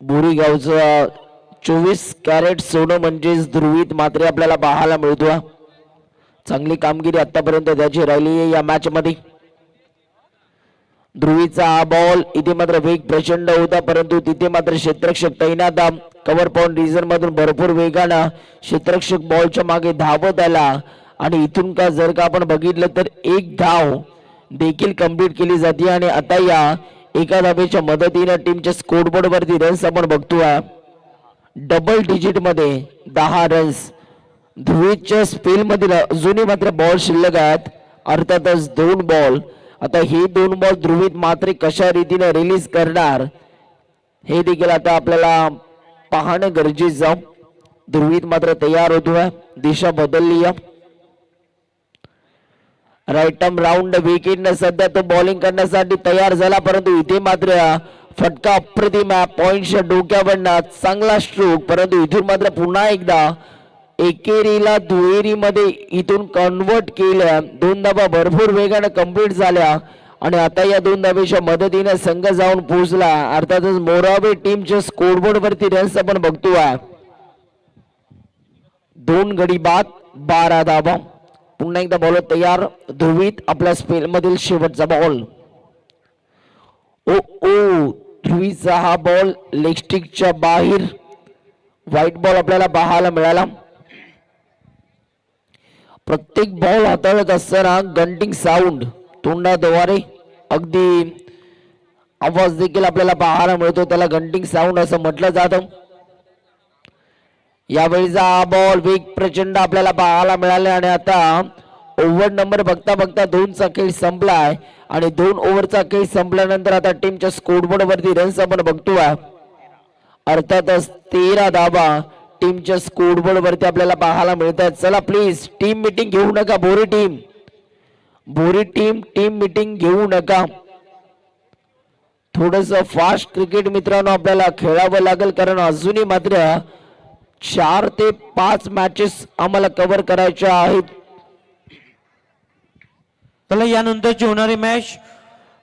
बोरीगावचं चोवीस कॅरेट सोनं म्हणजेच ध्रुवीत मात्र आपल्याला पाहायला मिळतो चांगली कामगिरी आतापर्यंत त्याची राहिली आहे या मॅच मध्ये ध्रुवीचा हा बॉल इथे मात्र वेग प्रचंड होता परंतु तिथे मात्र क्षेत्रक्षक तैनात कव्हर पाऊंड रिझन मधून भरपूर वेगानं क्षेत्रक्षक बॉलच्या मागे धावत आला. आणि इथून का जर का आपण बघितलं तर एक धाव देखील कंप्लीट केली जाते. आणि आता या एका धाबेच्या मदतीनं टीमच्या स्कोरबोर्ड वरती रन्स आपण बघतोय डबल डिजिटमध्ये दहा रन्स ध्रुवीच्या स्पेल मधील अजूनही मात्र बॉल शिल्लक आहेत. अर्थातच दोन बॉल आता हे दोन बॉल ध्रुवीत मात्र कशा रीतीने रिलीज करणार हे देखील आता आपल्याला पाहणं गरजेचं. ध्रुवीत मात्र तयार होतोय. दिशा बदलली आहे. राईट टर्म राऊंड विकेटने सध्या तो बॉलिंग करण्यासाठी तयार झाला परंतु इथे मात्र फटका अप्रतिम आहे. पॉईंटच्या डोक्यावरनं चांगला स्ट्रोक परंतु इथून मात्र पुन्हा एकदा एकेरीला दुहेरीमध्ये इथून कन्वर्ट केल्या. दोन धाबा भरपूर वेगाने कंप्लीट झाल्या आणि आता या दोन धाब्याच्या मदतीने संघ जाऊन पोहोचला. अर्थातच मोरावे टीमच्या स्कोरबोर्ड वरती रन्स आपण आहे दोन गडी बाद बारा धाबा पुन्हा एकदा बॉलर तयार ध्रुवीत आपल्या स्पेल मधील शेवटचा बॉल ओ ओ ध्रुवीचा हा बॉल लेगस्टिकच्या बाहेर. व्हाईट बॉल आपल्याला पाहायला मिळाला. प्रत्येक बॉल हाताळत असताना गंटिंग साऊंड तोंडाद्वारे अगदी आवाज देखील आपल्याला पाहायला मिळतो. त्याला गंटिंग साऊंड असं म्हटलं जातं. यावेळीचा बॉल वेग प्रचंड आपल्याला पाहायला मिळाले आणि आता ओव्हर नंबर बघता बघता दोनचा खेळ संपलाय. आणि दोन ओव्हरचा खेळ संपल्यानंतर आता टीमच्या स्कोरबोर्ड वरती रन्स आपण बघतोय. अर्थातच तेरा धाबा टीमच्या स्कोरबोर्ड वरती आपल्याला पाहायला मिळतात चला प्लीज टीम मिटिंग घेऊ नका Bori team Bori team team meeting घेऊ नका. थोडस फास्ट क्रिकेट मित्रांनो आपल्याला खेळावं लागेल कारण अजूनही मात्र चार ते पाच मॅचेस आम्हाला कव्हर करायच्या आहेत. चला यानंतरची होणारी मॅच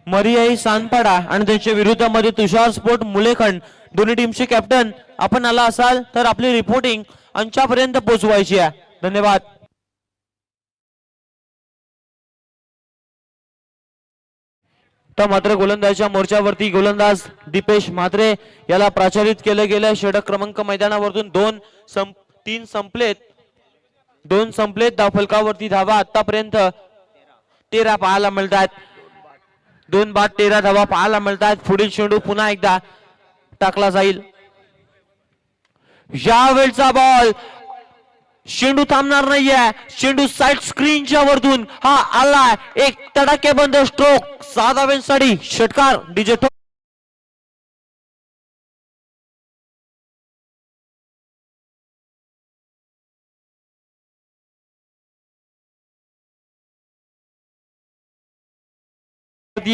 मरियाई सानपाडा आणि त्यांच्या विरुद्धामध्ये तुषार स्पोर्ट मुलेखंड दोन्ही टीमचे कॅप्टन आपण आला असाल तर आपली रिपोर्टिंग आमच्यापर्यंत पोहोचवायची आहे. धन्यवाद. तर मात्र गोलंदाजच्या मोर्चावरती गोलंदाज दीपेश म्हात्रे याला प्राचारित केलं गेलं षटक क्रमांक मैदानावरतून दोन सं तीन संपलेत. दोन संपलेत. धावफलकावरती धावा आतापर्यंत तेरा पाहायला मिळतात दोन बाद तेरा धावा पाहायला मिळतात पुढील चेंडू पुन्हा एकदा टाकला जाईल. यावेळचा बॉल चेंडू थांबणार नाहीये. चेंडू साईड स्क्रीनच्या वरतून. हा आलाय एक तडाखेबंद स्ट्रोक सहा धाव्यांसाठी षटकार. डीजे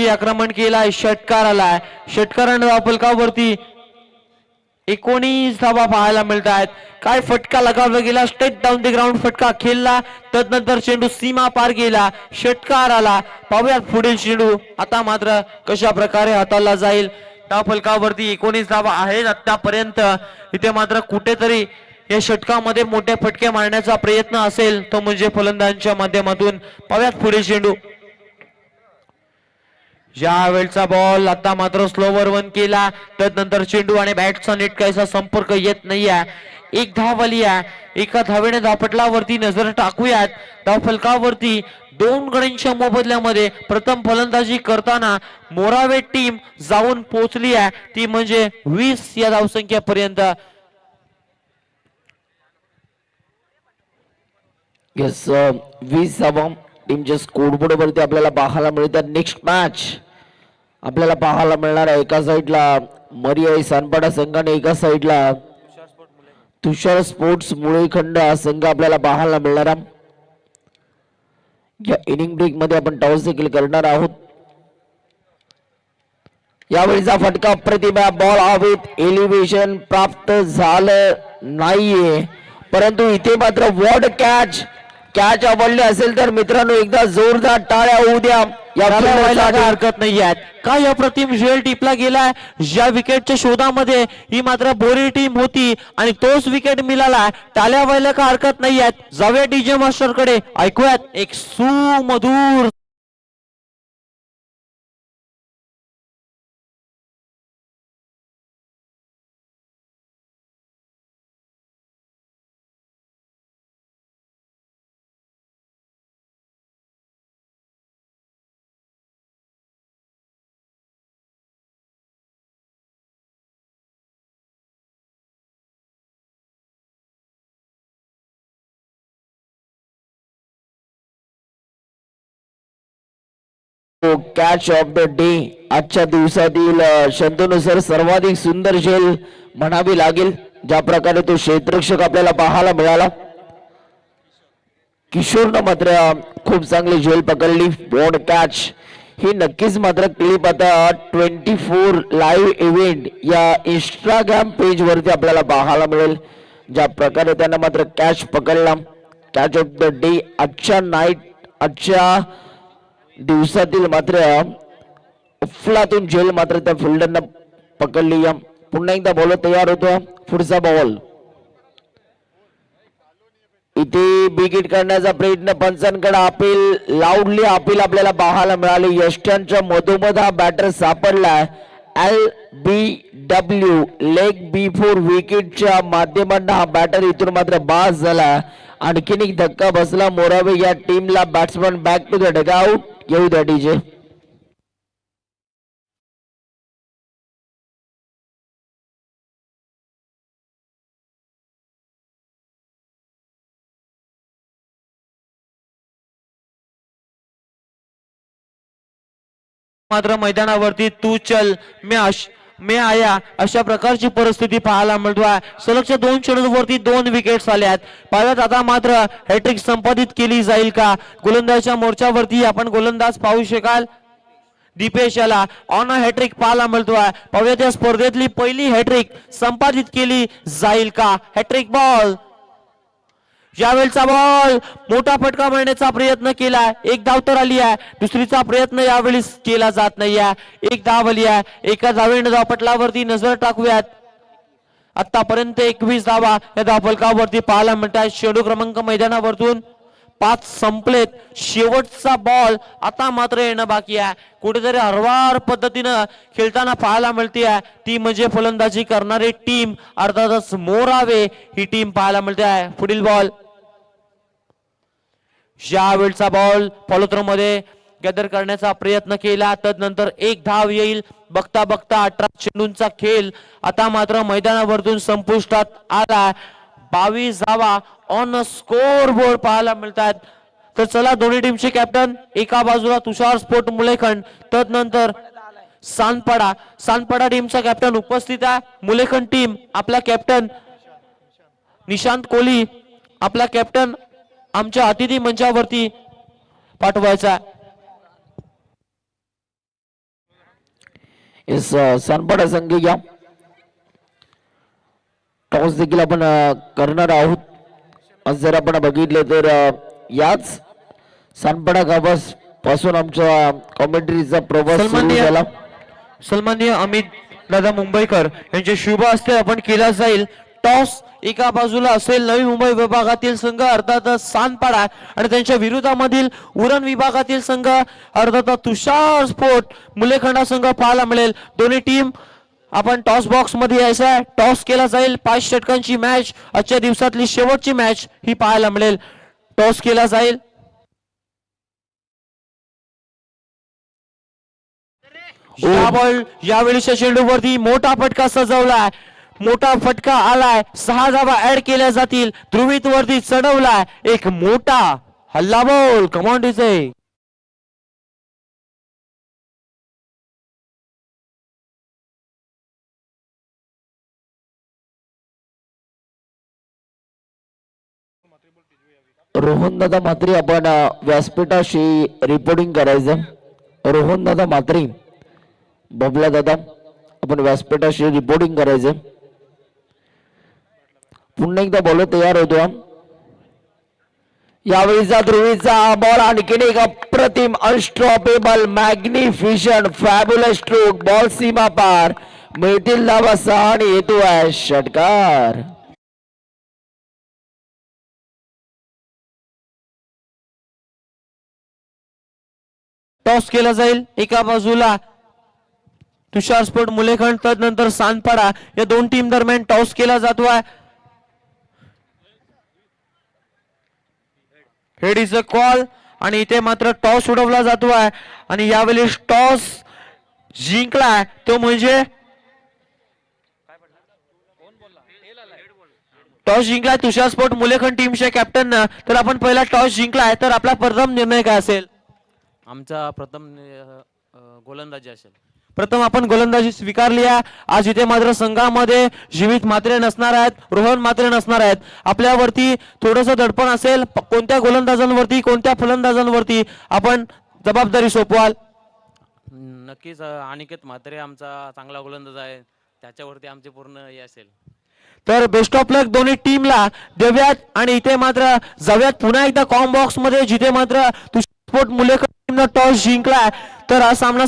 आक्रमण केलाय. षटकार आलाय. षटकारानं अपलकावरती एकोणीस धावा पाहायला मिळत आहेत काय फटका लगावला गेला? स्टेट डाऊन द ग्राउंड फटका खेळला. तदनंतर चेंडू सीमा पार गेला. षटकार आला. पाहूयात पुढील चेंडू. आता मात्र कशा प्रकारे हाताळला जाईल? त्या फलकावरती एकोणीस धावा आहेत आतापर्यंत. इथे मात्र कुठेतरी या षटकामध्ये मोठे फटके मारण्याचा प्रयत्न असेल. तो म्हणजे फलंदाजांच्या माध्यमातून. पाहूयात पुढील चेंडू. या वेळचा बॉल आता मात्र स्लोवर वन केला त्यानंतर चेंडू आणि बॅटचा नेट काहीसा संपर्क येत नाहीये. एक धाव आली आहे. एका धावेने धापटलावरती नजर टाकूयात. धावफलकावरती दोन गणींच्या मोबदल्यामध्ये प्रथम फलंदाजी करताना मोरावे टीम जाऊन पोहोचली आहे. ती म्हणजे वीस या धावसंख्येपर्यंत. वीस धावा टीमच्या स्कोरबोर्ड वरती आपल्याला पाहायला मिळतात. नेक्स्ट मॅच आपल्याला पाहायला मिळणार आहे एका साईडला मरियाई सानपाडा संघ आणि एका साईडला तुषार स्पोर्ट्स मुळेखंड हा संघ आपल्याला पाहायला मिळणार या इनिंग ब्रेकमध्ये आपण टॉस देखील करणार आहोत. यावेळीचा फटका प्रतिभा बॉल हवेत एलिव्हेशन प्राप्त झालं नाहीये. परंतु इथे मात्र वॉर्ड कॅच कॅच आवडली असेल तर मित्रांनो एकदा जोरदार टाळ्या होऊ द्या. या. हरकत नाही आहेत काय अप्रतिम झेल टिपला गेलाय? ज्या विकेटच्या शोधामध्ये ही मात्र बोरी टीम होती आणि तोच विकेट मिळाला टाल्या व्हायला काय हरकत नाही आहेत जाऊया डीजे मास्टरकडे ऐकूयात एक सुमधूर कॅच ऑफ द डे आजच्या दिवसातील अ, सर्वाधिक सुंदर झेल म्हणावी लागेल. ज्या प्रकारे तो क्षेत्रक्षक आपल्याला पाहायला मिळाला. किशोरनं मात्र खूप चांगली झेल पकडली. बोर्ड कॅच ही नक्कीच मात्र क्लिप आता ट्वेंटी फोर लाईव्ह इव्हेंट या इंस्टाग्राम पेज वरती आपल्याला पाहायला मिळेल. ज्या प्रकारे त्यानं मात्र कॅच पकडला. कॅच ऑफ द डे आजच्या नाईट आजच्या दिवसातील मात्र उफलातून झेल मात्र त्या फिल्डरनं पकडली. पुन्हा एकदा बॉल तयार होतो. पुढचा बॉल इथे बिकिट करण्याचा प्रयत्न. पंचांकडे अपील लाऊडली अपील आपल्याला पाहायला मिळाली. यष्ट्यांच्या मधोमध हा बॅटर सापडला L B W leg bye four विकेटच्या माध्यमांना हा बॅटर इथून मात्र बास झाला आणखीन एक धक्का बसला. मोरावे या टीमला batsman back to the dugout येऊ द्या डीजे. मात्र मैदानावरती तू चल. मी अश मे आया अशा प्रकारची परिस्थिती पाहायला मिळतो आहे सलगच्या दोन चेंडूवरती दोन विकेट्स आल्यात पाहूयात आता मात्र हॅट्रिक संपादित केली जाईल का? गोलंदाजच्या मोर्चावरती आपण गोलंदाज पाहू शकाल. दीपेश याला ऑन अ हॅट्रिक पाहायला मिळतो आहे पाहूयात या स्पर्धेतली पहिली हॅट्रिक संपादित केली जाईल का? हॅट्रिक बॉल यावेळचा बॉल मोठा फटका मारण्याचा प्रयत्न केलाय. एक धाव तर आली आहे. दुसरीचा प्रयत्न यावेळी केला जात नाही आहे एक धाव आली आहे. एका धावेने धावपटलावरती नजर टाकूयात. आतापर्यंत एकवीस धावा या धावफलकावरती पाहायला मिळतात शेडू क्रमांक मैदानावरतून पाच संपलेत. शेवटचा बॉल आता मात्र येणं बाकी आहे. कुठेतरी हरवार पद्धतीनं खेळताना पाहायला मिळते आहे ती म्हणजे फलंदाजी करणारी टीम. अर्थातच मोरावे ही टीम पाहायला मिळते आहे पुढील बॉल. या वेळचा बॉलमध्ये गॅदर करण्याचा प्रयत्न केला तदनंतर एक धाव येईल. बघता बघता अठरा चेंडूंचा खेळ आता मात्र मैदानावरतून संपुष्टात आला बावीस धावा ऑन स्कोर बोर्ड पाहायला मिळतात तर चला दोन्ही टीमचे कॅप्टन एका बाजूला तुषार स्पोर्ट मुलेखंड तदनंतर सानपाडा. सानपाडा टीमचा कॅप्टन उपस्थित आहे. मुलेखंड टीम आपला कॅप्टन निशांत कोहली आपला कॅप्टन आमच्या अतिथी मंचावरती पाठवायचा सनपाडा संघ घ्या टॉस देखील आपण करणार आहोत. जर आपण बघितले तर याच सानपाडा गावासपासून आमच्या कॉमेंट्रीचा प्रवास सन्माननीय अमित दादा मुंबईकर यांचे शुभ हस्ते आपण केला जाईल. टॉस एका बाजूला असेल. नवी मुंबई विभागातील संघ अर्थातच सानपाडा आणि त्यांच्या विरोधामधील उरण विभागातील संघ अर्थात तुषार स्पोर्ट मुलेखंडा संघ पाहायला मिळेल. दोन्ही टीम आपण टॉस बॉक्समध्ये यायचं आहे. टॉस केला जाईल. पाच षटकांची मॅच. आजच्या दिवसातली शेवटची मॅच ही पाहायला मिळेल. टॉस केला जाईल. यावेळीच्या चेंडूवरती मोठा फटका सजवलाय मोठा फटका आलाय. सहा धावा ऍड केल्या जातील. ध्रुवीत वरती चढवलाय. एक मोठा हल्ला कमांडीचे कमॉन रोहन दादा मात्री आपण व्यासपीठाशी रिपोर्टिंग करायचं. रोहन दादा मात्री बबला दादा आपण व्यासपीठाशी रिपोर्टिंग करायचं. पुन्हा एकदा बॉल तयार होतो यावेळीचा ध्रुवीचा बॉल आणखीन एक अप्रतिम unstoppable magnificent fabulous stroke ball सीमा पार. मिळतील धावा सहा आणि येतो आहे षटकार. टॉस केला जाईल. एका बाजूला तुषार स्पोर्ट मुलेखंड तदनंतर सांदपाडा. या दोन टीम दरम्यान टॉस केला जातो आहे हेड इज अ कॉल आणि इथे मात्र टॉस उडवला जातो आहे. आणि यावेळी टॉस जिंकलाय तो म्हणजे टॉस जिंकलाय तुषार स्पोर्ट मुलेखंड टीमच्या कॅप्टन तर आपण पहिला टॉस जिंकलाय तर आपला प्रथम निर्णय काय असेल? आमचा प्रथम गोलंदाजी असेल. प्रथम आपण गोलंदाजी स्वीकारली आहे. आज इथे मात्र संघामध्ये जीवित मात्रे नसणार आहेत रोहन मात्रे नसणार आहेत. आपल्यावरती थोडस दडपण असेल कोणत्या गोलंदाजांवरती कोणत्या फलंदाजांवरती आपण जबाबदारी सोपवाल? नक्कीच अनिकेत म्हात्रे आमचा चांगला गोलंदाज आहे. त्याच्यावरती आमचे पूर्ण हे असेल. तर बेस्ट ऑफ लक दोन्ही टीमला देऊयात आणि इथे मात्र जाऊयात. पुन्हा एकदा कॉम बॉक्समध्ये जिथे मात्र स्पोर्ट मुलेकर टीमनं टॉस जिंकलाय. तर हा सामना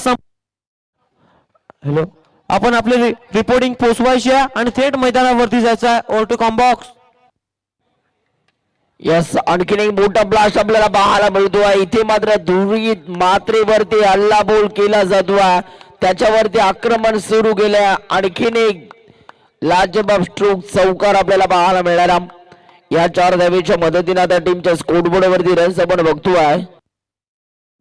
हॅलो? आपण आपली रि- रिपोर्टिंग पोचवायची आहे आणि थेट मैदानावरती जायचं आहे. Over to comm box yes आणखीन एक मोठा ब्लास्ट आपल्याला पाहायला मिळतो आहे. इथे मात्र धुरी मात्रेवरती हल्ला बोल केला जातो आहे. त्याच्यावरती आक्रमण सुरू केलं आहे आणखीन एक लाजबाब स्ट्रोक चौकार आपल्याला पाहायला मिळणार या चार धावेच्या मदतीने आता टीमच्या स्कोरबोर्डवरती रन्स आपण बघतो आहे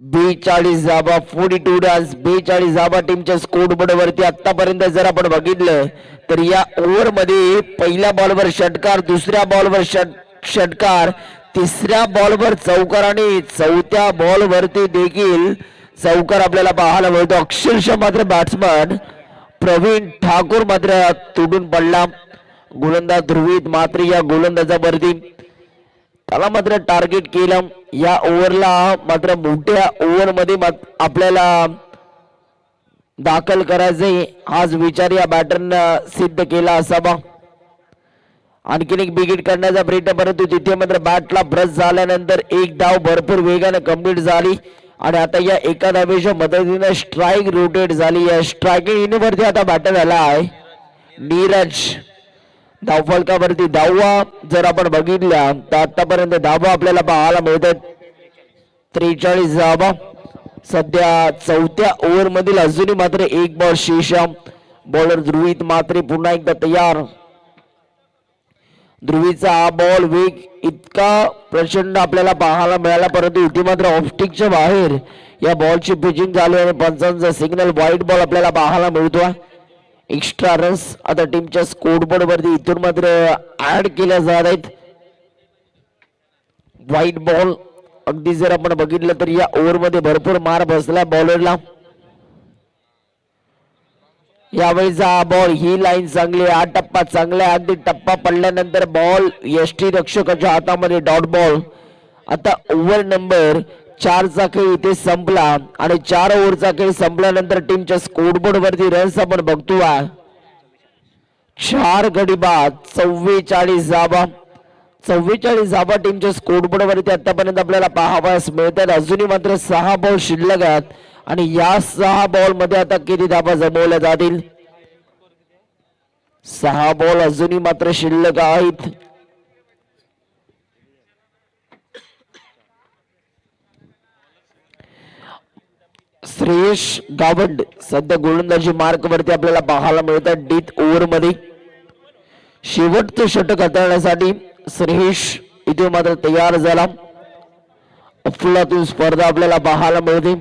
बेचाळीस जाबा फोर्टी टू डान्स बेचाळीस जाबा टीमच्या स्कोर वरती आतापर्यंत जर आपण बघितलं तर या ओव्हरमध्ये पहिल्या बॉलवर षटकार दुसऱ्या बॉलवर षट षटकार तिसऱ्या बॉलवर चौकार आणि चौथ्या बॉलवरती देखील चौकार आपल्याला पाहायला मिळतो. अक्षरशः मात्र बॅट्समन प्रवीण ठाकूर मात्र तुटून पडला. गोलंदाज ध्रुवीत मात्र या गोलंदाजावरती त्याला मात्र टार्गेट केलं. या ओव्हरला मात्र मोठ्या ओव्हरमध्ये आपल्याला दाखल करायचंय. हाच विचार या बॅटरनं सिद्ध केला असावा. आणखीन एक बिगिट करण्याचा प्रयत्न परंतु तिथे मात्र बॅटला ब्रश झाल्यानंतर एक धाव भरपूर वेगाने कंप्लीट झाली. आणि आता या एका धावेच्या मदतीनं स्ट्राईक रोटेट झाली. या स्ट्रायकिंग वरती आता बॅटर आला आहे नीरज. धावफलकावरती धावा जर आपण बघितल्या तर आतापर्यंत धावा आपल्याला पाहायला मिळतात. त्रेचाळीस धावा सध्या चौथ्या ओव्हर मधील अजूनही मात्र एक बॉल शेषम बॉलर ध्रुवीत मात्र पुन्हा एकदा तयार. ध्रुवीचा हा बॉल वेग इतका प्रचंड आपल्याला पाहायला मिळाला परंतु इथे मात्र ऑप्टिकच्या बाहेर या बॉलची पिचिंग झाली आणि पंचांचा सिग्नल व्हाईट बॉल आपल्याला पाहायला मिळतो एक्स्ट्रा रन्स आता टीमच्या स्कोरबोर्ड वरती इथून मात्र ऍड केल्या जात आहेत. व्हाईट बॉल अगदी जर आपण बघितलं तर या ओव्हरमध्ये भरपूर मार बसला बॉलरला यावेळीचा हा बॉल ही लाईन चांगली आहे. हा टप्पा चांगला आहे. अगदी टप्पा पडल्यानंतर बॉल यष्टी रक्षकाच्या हातामध्ये डॉट बॉल आता ओव्हर नंबर चारचा खेळ इथे संपला आणि चार ओव्हरचा खेळ संपल्यानंतर टीमच्या स्कोरबोर्ड वरती रन्स आपण बघतो चार गडी बाद चव्वेचाळीस जाबा. चव्वेचाळीस जाबा टीमच्या स्कोरबोर्ड वरती आतापर्यंत आपल्याला पाहावयास मिळतात. अजूनही मात्र सहा बॉल शिल्लक आहेत आणि या सहा बॉलमध्ये आता किती धाबा जमवल्या जातील? सहा बॉल अजूनही मात्र शिल्लक आहेत. श्रेयश गावंड सध्या गोलंदाजी मार्कवरती आपल्याला पाहायला मिळतात. डीत ओव्हरमध्ये. शेवटचं षटक हाताळण्यासाठी श्रेयश इथे मात्र तयार झाला. अफलातून स्पर्धा आपल्याला पाहायला मिळते.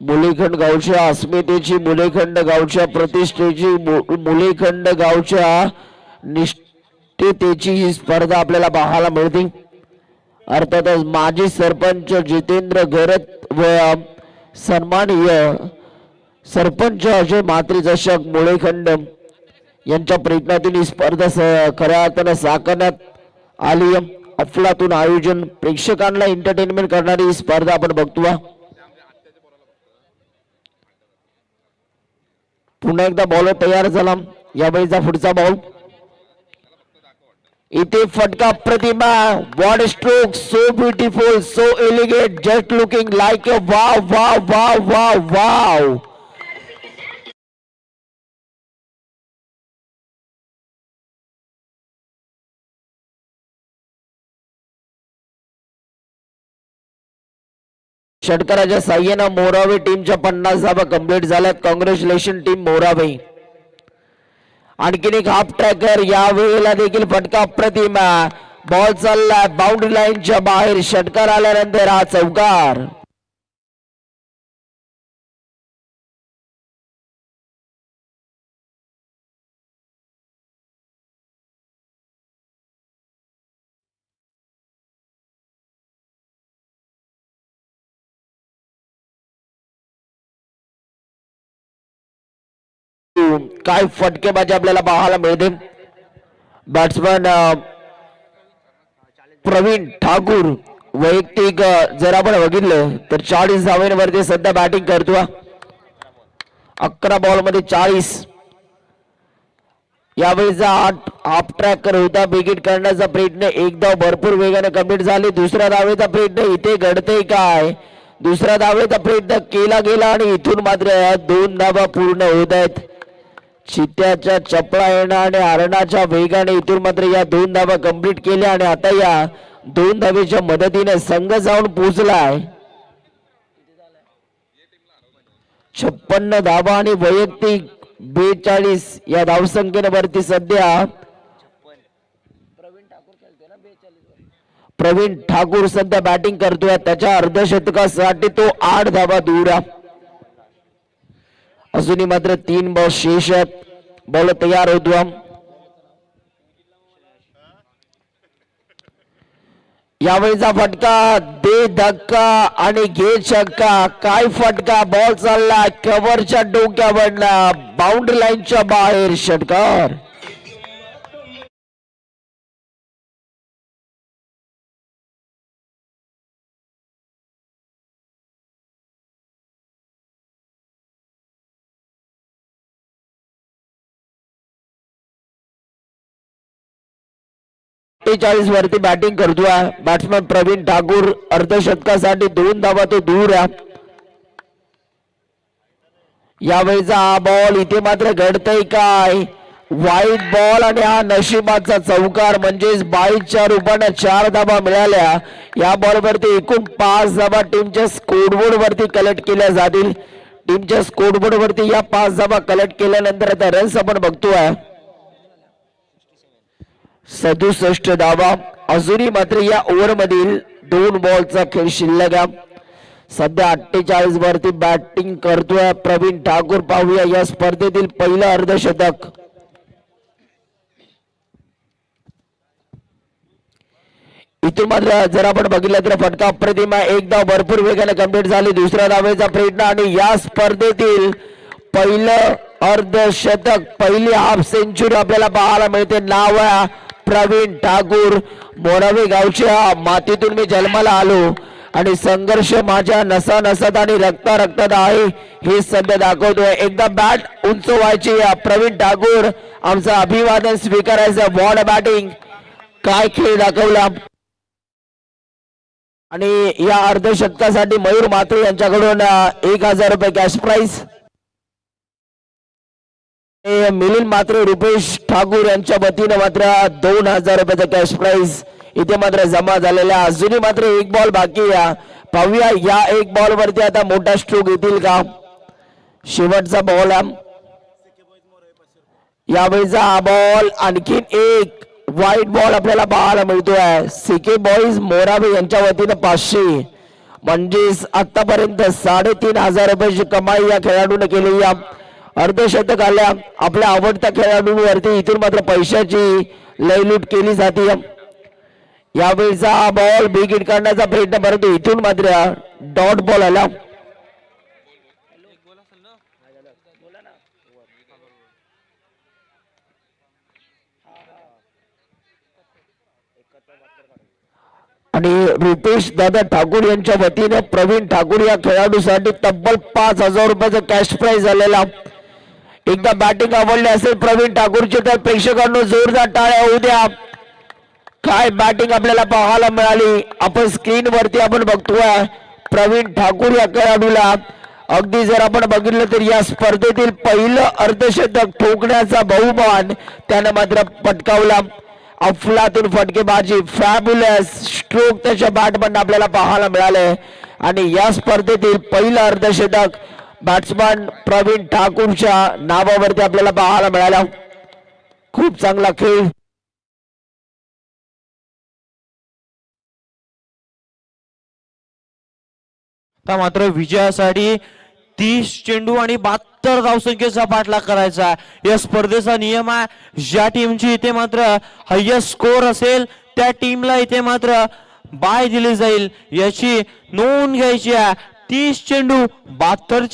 मुलेखंड गावच्या अस्मितेची मुलेखंड गावच्या प्रतिष्ठेची मु- मुलेखंड गावच्या निष्ठेतेची ही स्पर्धा आपल्याला पाहायला मिळते. अर्थातच माजी सरपंच जितेंद्र गरत व सन्माननीय सरपंच अजय मात्री चषक मुळेखंड यांच्या प्रयत्नातून ही स्पर्धा स- खऱ्या अर्थानं साकारण्यात आली. अफलातून आयोजन प्रेक्षकांना एंटरटेनमेंट करणारी ही स्पर्धा आपण बघतो पुन्हा एकदा बॉलर तयार झाला. यावेळीचा पुढचा बॉल इथे फटका प्रतिमा what stroke so beautiful so elegant just looking like a wow wow wow wow wow षटकाराच्या साह्यानं मोरावे टीमच्या पन्नास धाबा कंप्लीट झाल्यात कॉंग्रॅच्युलेशन टीम मोरावे. आणखीन एक हाफ ट्रॅकर या वेळेला देखील फटका प्रतिमा. बॉल चाललाय बाउंड्री लाईनच्या बाहेर षटकार आल्यानंतर हा चौकार. काय फटकेबाजी आपल्याला पाहायला मिळते? बॅट्समन प्रवीण ठाकूर. वैयक्तिक जर आपण बघितलं तर चाळीस धावांवरती सध्या बॅटिंग करतो अकरा बॉलमध्ये चाळीस यावेळीचा आठ हाफ ट्रॅकर होता बिगिट करण्याचा प्रयत्न एकदा भरपूर वेगाने कंप्लीट झाले. दुसऱ्या धावेचा प्रयत्न इथे घडते काय? दुसऱ्या धावेचा प्रयत्न केला गेला आणि इथून मात्र दोन धावा पूर्ण होत आहेत. चित्त्याच्या चपळा येणं आणि अरणाच्या वेगाने इथून मात्र या दोन धावा कंप्लीट केल्या आणि आता या दोन धावेच्या मदतीने संघ जाऊन पोहोचलाय. छप्पन्न धावा आणि वैयक्तिक बेचाळीस या धावसंख्येने वरती सध्या प्रवीण ठाकूर सध्या बॅटिंग करतोय. त्याच्या अर्धशतकासाठी तो आठ धावा दूर आहे. अजूनही मात्र तीन बॉल शेष आहेत बॉल तयार होतो यावेळीचा फटका. दे धक्का आणि घे छक्का. काय फटका? बॉल चालला. कव्हरच्या डोक्यावरला बाउंड्री लाईनच्या बाहेर. षटकार. अठ्ठेचाळीस वरती बॅटिंग करतोय. बॅट्समॅन प्रवीण ठाकूर अर्धशतकासाठी दोन धावा तो दूर आहे. यावेळीचा हा बॉल इथे मात्र घडतय काय? वाईट बॉल आणि हा नशिबाचा चौकार म्हणजेच बाईच्या रूपाने चार धाबा मिळाल्या. या बॉल वरती एकूण पाच धाबा टीमच्या स्कोरबोर्ड वरती कलेक्ट केल्या जातील. टीमच्या स्कोरबोर्ड वरती या पाच धाबा कलेक्ट केल्यानंतर आता रन्स आपण बघतोय. सदुसष्ट धावा. अजूनही मात्र या ओव्हर मधील दोन बॉलचा खेळ शिल्लक आहे. सध्या अठ्ठेचाळीस वरती बॅटिंग करतोय प्रवीण ठाकूर. पाहूया या स्पर्धेतील पहिलं अर्धशतक. इथून मात्र जर आपण बघितलं तर फटका अप्रतिम आहे भरपूर वेगाने कंप्लीट झाली. दुसऱ्या धावेचा प्रयत्न आणि या स्पर्धेतील पहिलं अर्धशतक पहिली हाफ सेंचुरी आपल्याला पाहायला मिळते. नाव आहे प्रवीण ठाकूर. मोरावे गावच्या मातीतून मी जन्माला आलो आणि संघर्ष माझ्या नसा नसात आणि रक्ता रक्तात आहे. हे सध्या दाखवतोय. एकदा बॅट उंच व्हायची. प्रवीण ठाकूर आमचं अभिवादन स्वीकारायचं. बॉल बॅटिंग काय खेळ दाखवला. आणि या अर्धशतकासाठी मयूर मात्रे यांच्याकडून एक हजार रुपये कॅश प्राईज मिलिंद मात्र रुपेश ठाकूर यांच्या वतीनं मात्र दोन हजार रुपयाचा कॅश प्राईज इथे मात्र जमा झालेला अजूनही मात्र एक बॉल बाकी या पाहूया या एक बॉल वरती आता मोठा स्ट्रोक येतील का? शेवटचा बॉल आहे. यावेळीचा हा बॉल आणखीन एक व्हाईट बॉल आपल्याला पाहायला मिळतोय. सिके बॉईज मोराबे यांच्या वतीनं पाचशे. म्हणजेच आतापर्यंत साडेतीन हजार रुपयाची कमाई या खेळाडूने केली या अर्धशतक आल्या. आपल्या आवडत्या खेळाडूंवरती इथून मात्र पैशाची लयलूट केली जाते. यावेळीचा हा बॉल बिग हिट करण्याचा प्रयत्न परंतु इथून मात्र डॉट बॉल आला. आणि रुपेश दादा ठाकूर यांच्या वतीने प्रवीण ठाकूर या खेळाडूसाठी तब्बल पाच हजार रुपयाचा कॅश प्राइज झालेला एकदा बॅटिंग आवडली असेल प्रवीण ठाकूरची तर प्रेक्षकांना जोरदार टाळ्या होऊ द्या. काय बॅटिंग आपल्याला पाहायला मिळाली? आपण स्क्रीन वरती आपण बघतोय प्रवीण ठाकूर या खेळाडूला. अगदी जर आपण बघितलं तर या स्पर्धेतील पहिलं अर्धशतक ठोकण्याचा बहुमान त्यानं मात्र पटकावला. अफलातून फटकेबाजी फॅब्युलस स्ट्रोक त्याच्या बॅटमधनं आपल्याला पाहायला मिळाले आणि या स्पर्धेतील पहिलं अर्धशतक बॅट्समन प्रवीण ठाकूरच्या नावावरती आपल्याला पाहायला मिळाला. खूप चांगला खेळ. आता मात्र विजयासाठी तीस चेंडू आणि बहात्तर धावसंख्येचा पाठलाग करायचा आहे. या स्पर्धेचा नियम आहे. ज्या टीमची इथे मात्र हायस्ट स्कोर असेल त्या टीमला इथे मात्र बाय दिली जाईल. याची नोंद घ्यायची आहे. तीस चेंडू बहात्तरचे